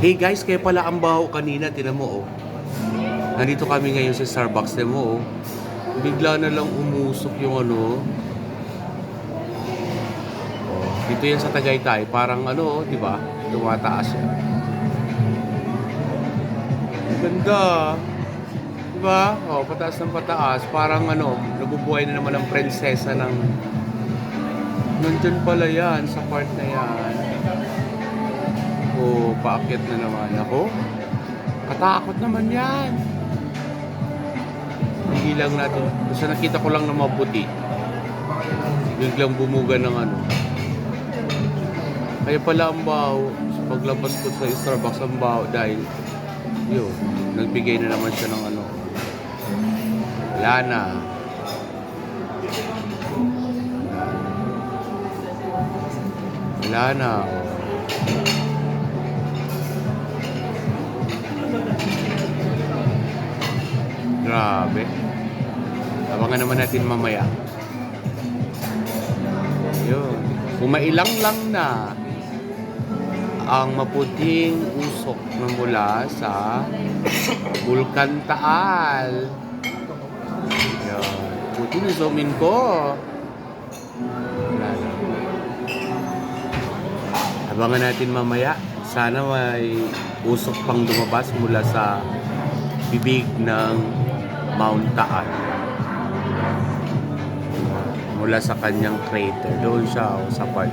Hey guys, kaya pala ang baho kanina, tinan mo oh. Nandito kami ngayon sa Starbucks, tinan mo oh. Bigla na lang umusok yung ano. Oh, dito yan sa Tagaytay, parang ano, oh, di ba? Tumataas yan. Ganda. Di ba? Oh, pataas ng pataas. Parang ano, nabubuhay na naman ang prinsesa ng... Nandyan pala yan, sa part na yan. Paakyat na naman ako. Katakot naman yan. Hindi lang natin. Basta nakita ko lang na maputi. Biglang bumuga ng ano. Kaya pala ang baho. Sa paglabas ko sa Starbucks ang baho dahil yun, nagbigay na naman siya ng ano. Wala na. Wala na. Grabe. Abangan naman natin mamaya. Yun. Kumailang lang na ang maputing usok na mula sa Bulkan Taal. Yan. Buti na zoom in ko. Abangan natin mamaya. Sana may usok pang lumabas mula sa bibig ng Mount Taal. Mula sa kanyang crater. Doon siya oh, sa part.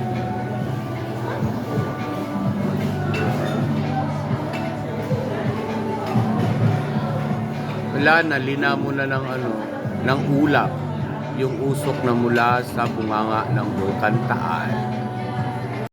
Wala na, linamo na ng ano, ng ulap yung usok na mula sa bunganga ng Bulkan Taal.